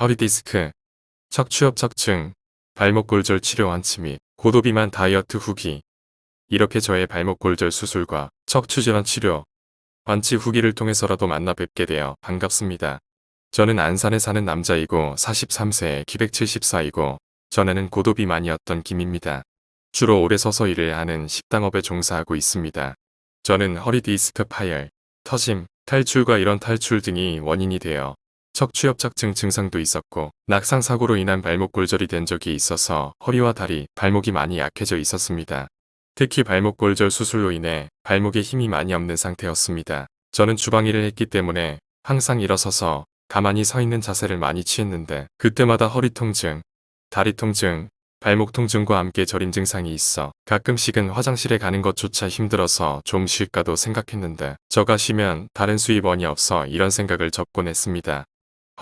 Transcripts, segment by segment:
허리디스크, 척추협착증, 발목 골절 치료 완치 및 고도비만 다이어트 후기 이렇게 저의 발목 골절 수술과 척추 질환 치료, 완치 후기를 통해서라도 만나 뵙게 되어 반갑습니다. 저는 안산에 사는 남자이고 43세 키 174이고 전에는 고도비만이었던 김입니다. 주로 오래 서서 일을 하는 식당업에 종사하고 있습니다. 저는 허리 디스크 파열, 터짐, 탈출과 이런 탈출 등이 원인이 되어 척추협착증 증상도 있었고 낙상 사고로 인한 발목 골절이 된 적이 있어서 허리와 다리, 발목이 많이 약해져 있었습니다. 특히 발목 골절 수술로 인해 발목에 힘이 많이 없는 상태였습니다. 저는 주방 일을 했기 때문에 항상 일어서서 가만히 서 있는 자세를 많이 취했는데 그때마다 허리 통증, 다리 통증, 발목 통증과 함께 저림 증상이 있어 가끔씩은 화장실에 가는 것조차 힘들어서 좀 쉴까도 생각했는데 저가 쉬면 다른 수입원이 없어 이런 생각을 접곤 했습니다.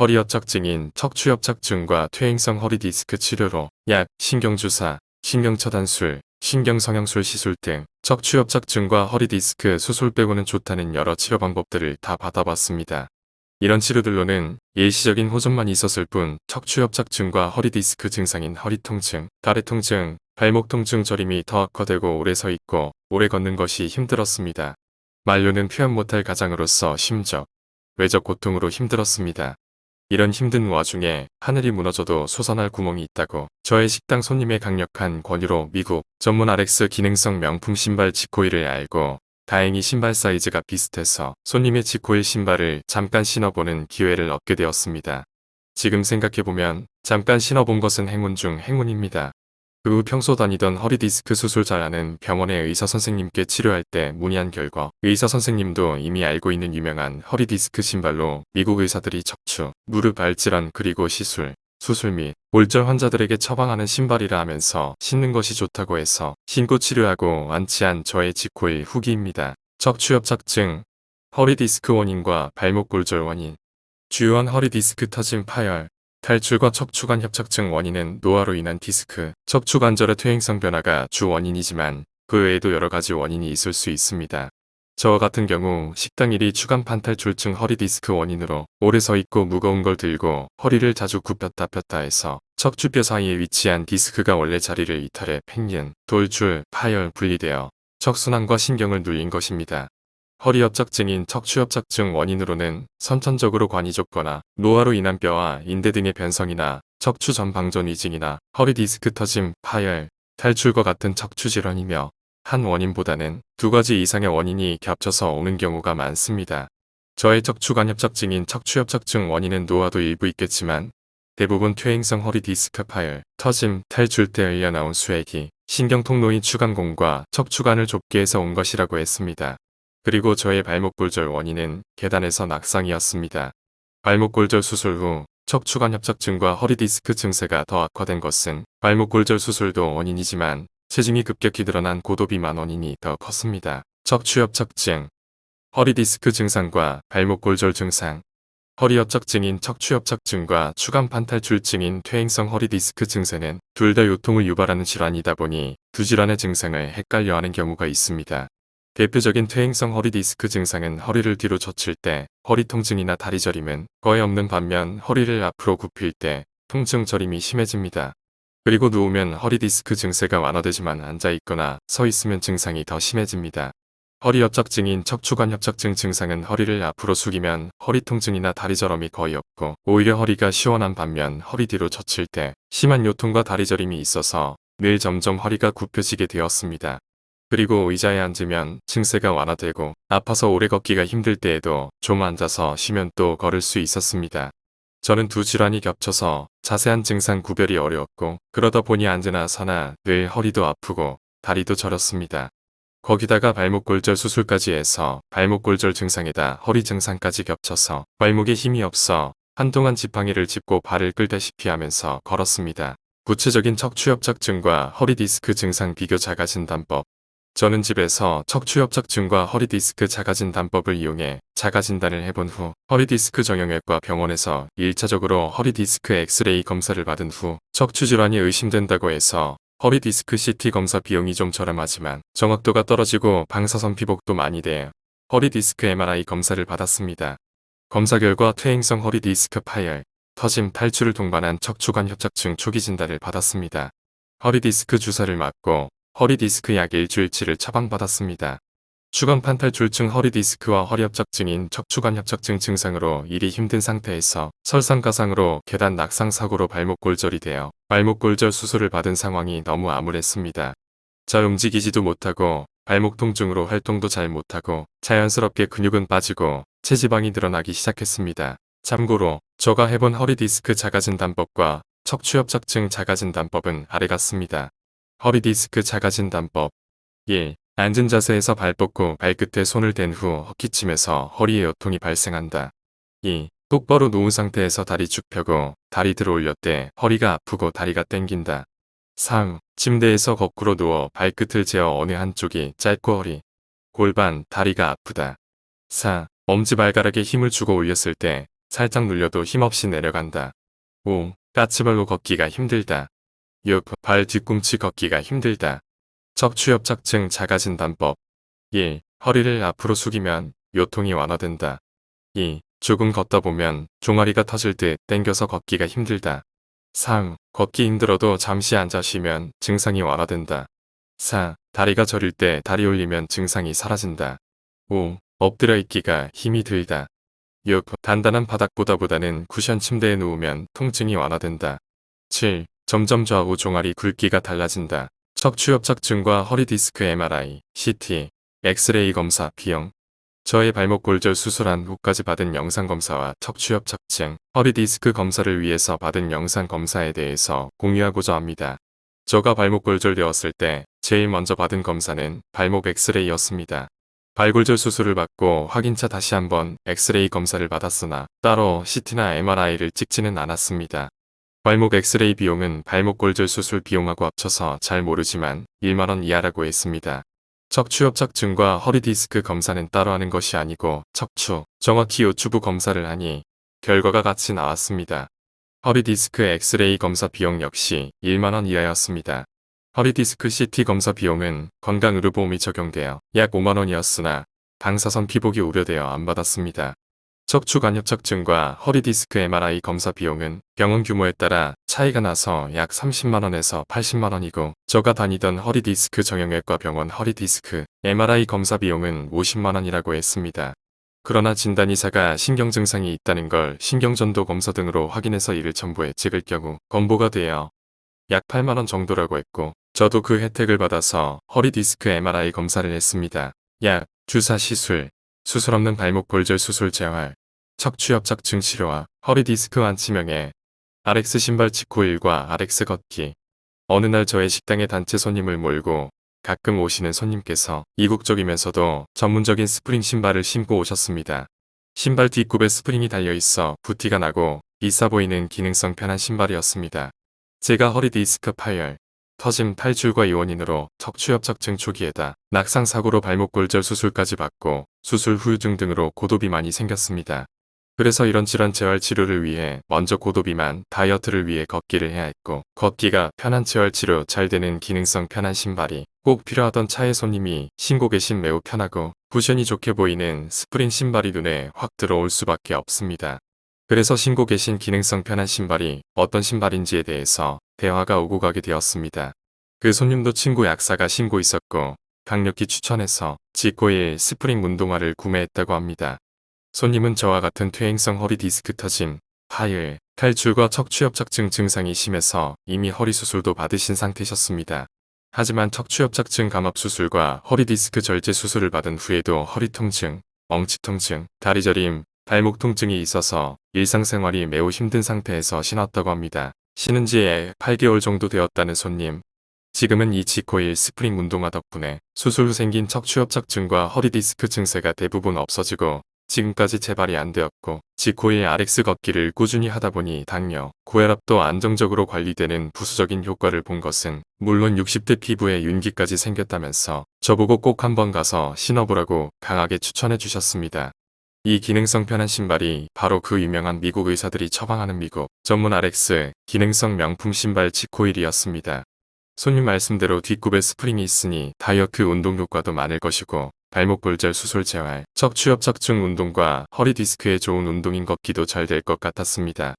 허리협착증인 척추협착증과 퇴행성 허리디스크 치료로 약, 신경주사, 신경처단술, 신경성형술 시술 등 척추협착증과 허리디스크 수술 빼고는 좋다는 여러 치료 방법들을 다 받아봤습니다. 이런 치료들로는 일시적인 호전만 있었을 뿐 척추협착증과 허리디스크 증상인 허리통증, 다리통증, 발목통증 저림이 더 악화되고 오래 서 있고 오래 걷는 것이 힘들었습니다. 말로는 표현 못할 가장으로서 심적, 외적 고통으로 힘들었습니다. 이런 힘든 와중에 하늘이 무너져도 솟아날 구멍이 있다고 저의 식당 손님의 강력한 권유로 미국 전문 RX 기능성 명품 신발 지코이를 알고 다행히 신발 사이즈가 비슷해서 손님의 지코일 신발을 잠깐 신어보는 기회를 얻게 되었습니다. 지금 생각해보면 잠깐 신어본 것은 행운 중 행운입니다. 그 후 평소 다니던 허리디스크 수술 잘하는 병원의 의사 선생님께 치료할 때 문의한 결과 의사 선생님도 이미 알고 있는 유명한 허리디스크 신발로 미국 의사들이 척추, 무릎 알질환 그리고 시술, 수술 및 골절 환자들에게 처방하는 신발이라 하면서 신는 것이 좋다고 해서 신고 치료하고 완치한 저의 직후의 후기입니다. 척추협착증, 허리디스크 원인과 발목 골절 원인, 주요한 허리디스크 터짐 파열, 탈출과 척추관 협착증 원인은 노화로 인한 디스크, 척추관절의 퇴행성 변화가 주 원인이지만 그 외에도 여러 가지 원인이 있을 수 있습니다. 저와 같은 경우 식당 일이 추간 판 탈출증 허리 디스크 원인으로 오래 서 있고 무거운 걸 들고 허리를 자주 굽혔다 폈다 해서 척추뼈 사이에 위치한 디스크가 원래 자리를 이탈해 팽년, 돌출, 파열, 분리되어 척순환과 신경을 눌린 것입니다. 허리협착증인 척추협착증 원인으로는 선천적으로 관이 좁거나 노화로 인한 뼈와 인대 등의 변성이나 척추 전방전 위증이나 허리 디스크 터짐, 파열, 탈출과 같은 척추 질환이며 한 원인보다는 두 가지 이상의 원인이 겹쳐서 오는 경우가 많습니다. 저의 척추관 협착증인 척추협착증 원인은 노화도 일부 있겠지만 대부분 퇴행성 허리 디스크 파열, 터짐, 탈출 때 의려 나온 수액이 신경통로인 추간공과 척추관을 좁게 해서 온 것이라고 했습니다. 그리고 저의 발목골절 원인은 계단에서 낙상이었습니다. 발목골절 수술 후 척추관 협착증과 허리디스크 증세가 더 악화된 것은 발목골절 수술도 원인이지만 체중이 급격히 드러난 고도비만 원인이 더 컸습니다. 척추 협착증, 허리디스크 증상과 발목골절 증상, 허리 협착증인 척추 협착증과 추간판 탈출증인 퇴행성 허리디스크 증세는 둘 다 요통을 유발하는 질환이다 보니 두 질환의 증상을 헷갈려하는 경우가 있습니다. 대표적인 퇴행성 허리디스크 증상은 허리를 뒤로 젖힐 때 허리 통증이나 다리 저림은 거의 없는 반면 허리를 앞으로 굽힐 때 통증 저림이 심해집니다. 그리고 누우면 허리디스크 증세가 완화되지만 앉아있거나 서 있으면 증상이 더 심해집니다. 허리 협착증인 척추관 협착증 증상은 허리를 앞으로 숙이면 허리 통증이나 다리 저림이 거의 없고 오히려 허리가 시원한 반면 허리 뒤로 젖힐 때 심한 요통과 다리 저림이 있어서 늘 점점 허리가 굽혀지게 되었습니다. 그리고 의자에 앉으면 증세가 완화되고 아파서 오래 걷기가 힘들 때에도 좀 앉아서 쉬면 또 걸을 수 있었습니다. 저는 두 질환이 겹쳐서 자세한 증상 구별이 어려웠고 그러다 보니 앉으나 서나 늘 허리도 아프고 다리도 저렸습니다. 거기다가 발목골절 수술까지 해서 발목골절 증상에다 허리 증상까지 겹쳐서 발목에 힘이 없어 한동안 지팡이를 짚고 발을 끌다시피 하면서 걸었습니다. 구체적인 척추협착증과 허리디스크 증상 비교 자가 진단법 저는 집에서 척추협착증과 허리디스크 자가진 단법을 이용해 자가진단을 해본 후 허리디스크 정형외과 병원에서 1차적으로 허리디스크 엑스레이 검사를 받은 후 척추질환이 의심된다고 해서 허리디스크 CT 검사 비용이 좀 저렴하지만 정확도가 떨어지고 방사선 피복도 많이 돼 허리디스크 MRI 검사를 받았습니다. 검사 결과 퇴행성 허리디스크 파열, 터짐 탈출을 동반한 척추관 협착증 초기 진단을 받았습니다. 허리 디스크 주사를 맞고 허리 디스크 약 일주일치를 처방받았습니다. 추간판 탈출증 허리 디스크와 허리 협착증인 척추관 협착증 증상으로 일이 힘든 상태에서 설상가상으로 계단 낙상 사고로 발목 골절이 되어 발목 골절 수술을 받은 상황이 너무 암울했습니다. 잘 움직이지도 못하고 발목 통증으로 활동도 잘 못하고 자연스럽게 근육은 빠지고 체지방이 늘어나기 시작했습니다. 참고로 저가 해본 허리 디스크 자가진단법과 척추협착증 자가진단법은 아래 같습니다. 허리 디스크 자가진단법 1. 앉은 자세에서 발 뻗고 발끝에 손을 댄 후 헛기침에서 허리에 요통이 발생한다. 2. 똑바로 누운 상태에서 다리 쭉 펴고 다리 들어 올렸 때 허리가 아프고 다리가 땡긴다. 3. 침대에서 거꾸로 누워 발끝을 재어 어느 한쪽이 짧고 허리, 골반, 다리가 아프다. 4. 엄지발가락에 힘을 주고 올렸을 때 살짝 눌려도 힘없이 내려간다. 5. 까치발로 걷기가 힘들다. 6. 발 뒤꿈치 걷기가 힘들다. 척추협착증 자가진단법 1. 허리를 앞으로 숙이면 요통이 완화된다. 2. 조금 걷다 보면 종아리가 터질 듯 땡겨서 걷기가 힘들다. 3. 걷기 힘들어도 잠시 앉아 쉬면 증상이 완화된다. 4. 다리가 저릴 때 다리 올리면 증상이 사라진다. 5. 엎드려 있기가 힘이 들다. 6. 단단한 바닥보다보다는 쿠션 침대에 누우면 통증이 완화된다. 7. 점점 좌우 종아리 굵기가 달라진다. 척추협착증과 허리 디스크 MRI, CT, 엑스레이 검사 비용 저의 발목 골절 수술한 후까지 받은 영상검사와 척추협착증, 허리디스크 검사를 위해서 받은 영상검사에 대해서 공유하고자 합니다. 저가 발목 골절되었을 때 제일 먼저 받은 검사는 발목 엑스레이였습니다. 발골절 수술을 받고 확인차 다시 한번 엑스레이 검사를 받았으나 따로 CT나 MRI를 찍지는 않았습니다. 발목 엑스레이 비용은 발목 골절 수술 비용하고 합쳐서 잘 모르지만 1만원 이하라고 했습니다. 척추협착증과 허리디스크 검사는 따로 하는 것이 아니고 척추, 정확히 요추부 검사를 하니 결과가 같이 나왔습니다. 허리디스크 엑스레이 검사 비용 역시 1만원 이하였습니다. 허리디스크 CT 검사 비용은 건강의료보험이 적용되어 약 5만원이었으나 방사선 피복이 우려되어 안 받았습니다. 척추 간협착증과 허리 디스크 MRI 검사 비용은 병원 규모에 따라 차이가 나서 약 30만원에서 80만원이고 저가 다니던 허리 디스크 정형외과 병원 허리 디스크 MRI 검사 비용은 50만원이라고 했습니다. 그러나 진단 의사가 신경 증상이 있다는 걸 신경전도 검사 등으로 확인해서 이를 첨부해 찍을 경우 건보가 되어 약 8만원 정도라고 했고 저도 그 혜택을 받아서 허리 디스크 MRI 검사를 했습니다. 약, 주사 시술, 수술 없는 발목 골절 수술 재활, 척추협착증 치료와 허리 디스크 완치명에 RX 신발 직코일과 RX 걷기. 어느 날 저의 식당에 단체 손님을 몰고 가끔 오시는 손님께서 이국적이면서도 전문적인 스프링 신발을 신고 오셨습니다. 신발 뒷굽에 스프링이 달려있어 부티가 나고 비싸 보이는 기능성 편한 신발이었습니다. 제가 허리 디스크 파열, 터짐 탈출과 이원인으로 척추협착증 초기에다 낙상사고로 발목 골절 수술까지 받고 수술 후유증 등으로 고도비만이 생겼습니다. 그래서 이런 질환 재활 치료를 위해 먼저 고도비만 다이어트를 위해 걷기를 해야 했고 걷기가 편한 재활 치료 잘 되는 기능성 편한 신발이 꼭 필요하던 차의 손님이 신고 계신 매우 편하고 쿠션이 좋게 보이는 스프링 신발이 눈에 확 들어올 수밖에 없습니다. 그래서 신고 계신 기능성 편한 신발이 어떤 신발인지에 대해서 대화가 오고 가게 되었습니다. 그 손님도 친구 약사가 신고 있었고 강력히 추천해서 지코일 스프링 운동화를 구매했다고 합니다. 손님은 저와 같은 퇴행성 허리 디스크 터짐, 파열, 탈출과 척추협착증 증상이 심해서 이미 허리 수술도 받으신 상태셨습니다. 하지만 척추협착증 감압 수술과 허리 디스크 절제 수술을 받은 후에도 허리 통증, 엉치 통증, 다리 저림, 발목 통증이 있어서 일상생활이 매우 힘든 상태에서 신었다고 합니다. 신은 지 8개월 정도 되었다는 손님. 지금은 이 지코일 스프링 운동화 덕분에 수술 후 생긴 척추협착증과 허리 디스크 증세가 대부분 없어지고 지금까지 재발이 안 되었고 지코일 RX 걷기를 꾸준히 하다 보니 당뇨, 고혈압도 안정적으로 관리되는 부수적인 효과를 본 것은 물론 60대 피부에 윤기까지 생겼다면서 저보고 꼭 한번 가서 신어보라고 강하게 추천해 주셨습니다. 이 기능성 편한 신발이 바로 그 유명한 미국 의사들이 처방하는 미국 전문 RX 기능성 명품 신발 지코일이었습니다. 손님 말씀대로 뒷굽에 스프링이 있으니 다이어트 운동 효과도 많을 것이고 발목 골절 수술 재활, 척추협착증 운동과 허리 디스크에 좋은 운동인 걷기도 잘 될 것 같았습니다.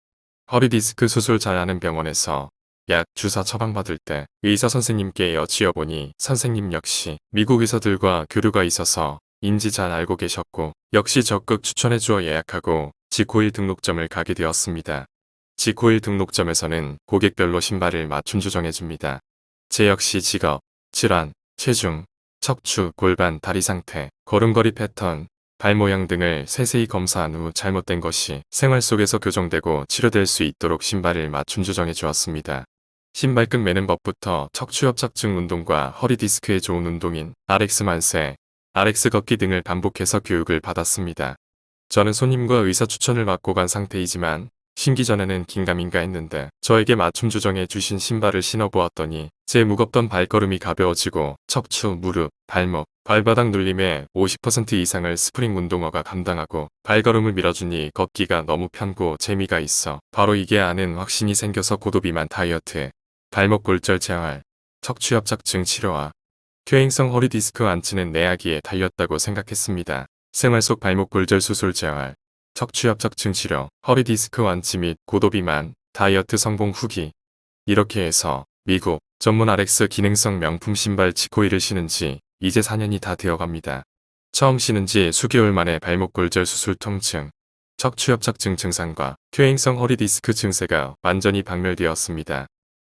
허리 디스크 수술 잘하는 병원에서 약 주사 처방받을 때 의사 선생님께 여치어보니 선생님 역시 미국 의사들과 교류가 있어서 인지 잘 알고 계셨고 역시 적극 추천해 주어 예약하고 지코일 등록점을 가게 되었습니다. 지코일 등록점에서는 고객별로 신발을 맞춤 조정해줍니다. 제 역시 직업, 질환, 체중, 척추, 골반, 다리 상태, 걸음걸이 패턴, 발 모양 등을 세세히 검사한 후 잘못된 것이 생활 속에서 교정되고 치료될 수 있도록 신발을 맞춤 조정해 주었습니다. 신발끈 매는 법부터 척추 협착증 운동과 허리 디스크에 좋은 운동인 RX 만세, RX 걷기 등을 반복해서 교육을 받았습니다. 저는 손님과 의사 추천을 받고 간 상태이지만 신기 전에는 긴가민가 했는데 저에게 맞춤 조정해 주신 신발을 신어보았더니 제 무겁던 발걸음이 가벼워지고 척추, 무릎, 발목, 발바닥 눌림의 50% 이상을 스프링 운동화가 감당하고 발걸음을 밀어주니 걷기가 너무 편고 재미가 있어 바로 이게 아는 확신이 생겨서 고도비만 다이어트에 발목 골절 재활, 척추 협착증 치료와 퇴행성 허리 디스크 안치는 내야기에 달렸다고 생각했습니다. 생활 속 발목 골절 수술 재활, 척추협착증 치료, 허리 디스크 완치 및 고도비만, 다이어트 성공 후기. 이렇게 해서 미국 전문 RX 기능성 명품 신발 지코이를 신은 지 이제 4년이 다 되어갑니다. 처음 신은 지 수개월 만에 발목 골절 수술 통증, 척추협착증 증상과 퇴행성 허리 디스크 증세가 완전히 박멸되었습니다.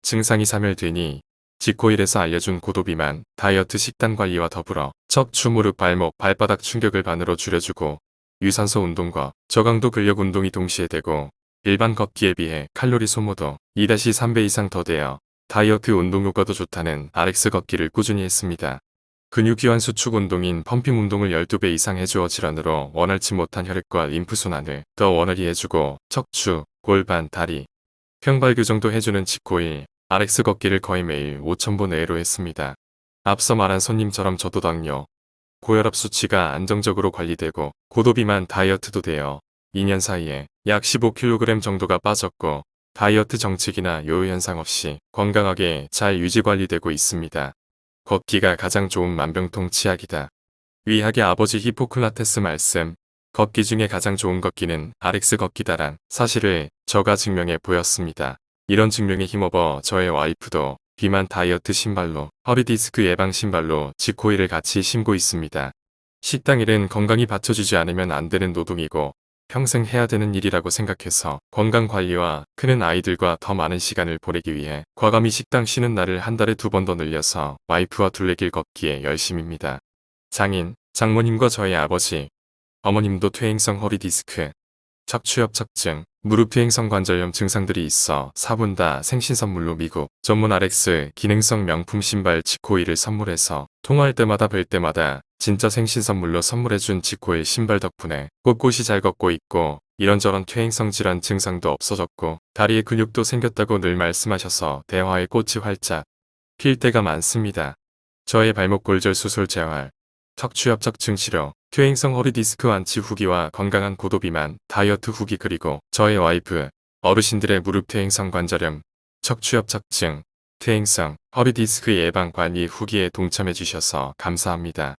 증상이 사멸되니 지코일에서 알려준 고도비만 다이어트 식단 관리와 더불어 척추 무릎 발목 발바닥 충격을 반으로 줄여주고 유산소 운동과 저강도 근력 운동이 동시에 되고 일반 걷기에 비해 칼로리 소모도 2-3배 이상 더 되어 다이어트 운동 효과도 좋다는 RX 걷기를 꾸준히 했습니다. 근육기환 수축 운동인 펌핑 운동을 12배 이상 해주어 질환으로 원활치 못한 혈액과 림프 순환을 더 원활히 해주고 척추, 골반, 다리, 평발 교정도 해주는 지코일 RX 걷기를 거의 매일 5,000보 내외로 했습니다. 앞서 말한 손님처럼 저도 당뇨, 고혈압 수치가 안정적으로 관리되고 고도비만 다이어트도 되어 2년 사이에 약 15kg 정도가 빠졌고 다이어트 정책이나 요요 현상 없이 건강하게 잘 유지 관리되고 있습니다. 걷기가 가장 좋은 만병통 치약이다. 위학의 아버지 히포클라테스 말씀 걷기 중에 가장 좋은 걷기는 RX 걷기다란 사실을 저가 증명해 보였습니다. 이런 증명에 힘입어 저의 와이프도 비만 다이어트 신발로 허리 디스크 예방 신발로 지코일을 같이 신고 있습니다. 식당 일은 건강이 받쳐주지 않으면 안 되는 노동이고 평생 해야 되는 일이라고 생각해서 건강 관리와 크는 아이들과 더 많은 시간을 보내기 위해 과감히 식당 쉬는 날을 한 달에 두 번 더 늘려서 와이프와 둘레길 걷기에 열심입니다. 장인, 장모님과 저희 아버지, 어머님도 퇴행성 허리 디스크, 척추협착증, 무릎 퇴행성 관절염 증상들이 있어 4분 다 생신 선물로 미국 전문 RX 기능성 명품 신발 지코이를 선물해서 통화할 때마다 뵐 때마다 진짜 생신 선물로 선물해준 지코의 신발 덕분에 꼿꼿이 잘 걷고 있고 이런저런 퇴행성 질환 증상도 없어졌고 다리에 근육도 생겼다고 늘 말씀하셔서 대화의 꽃이 활짝 필 때가 많습니다. 저의 발목 골절 수술 재활, 척추협착증 치료, 퇴행성 허리 디스크 완치 후기와 건강한 고도비만, 다이어트 후기 그리고 저의 와이프, 어르신들의 무릎 퇴행성 관절염, 척추협착증, 퇴행성, 허리 디스크 예방 관리 후기에 동참해 주셔서 감사합니다.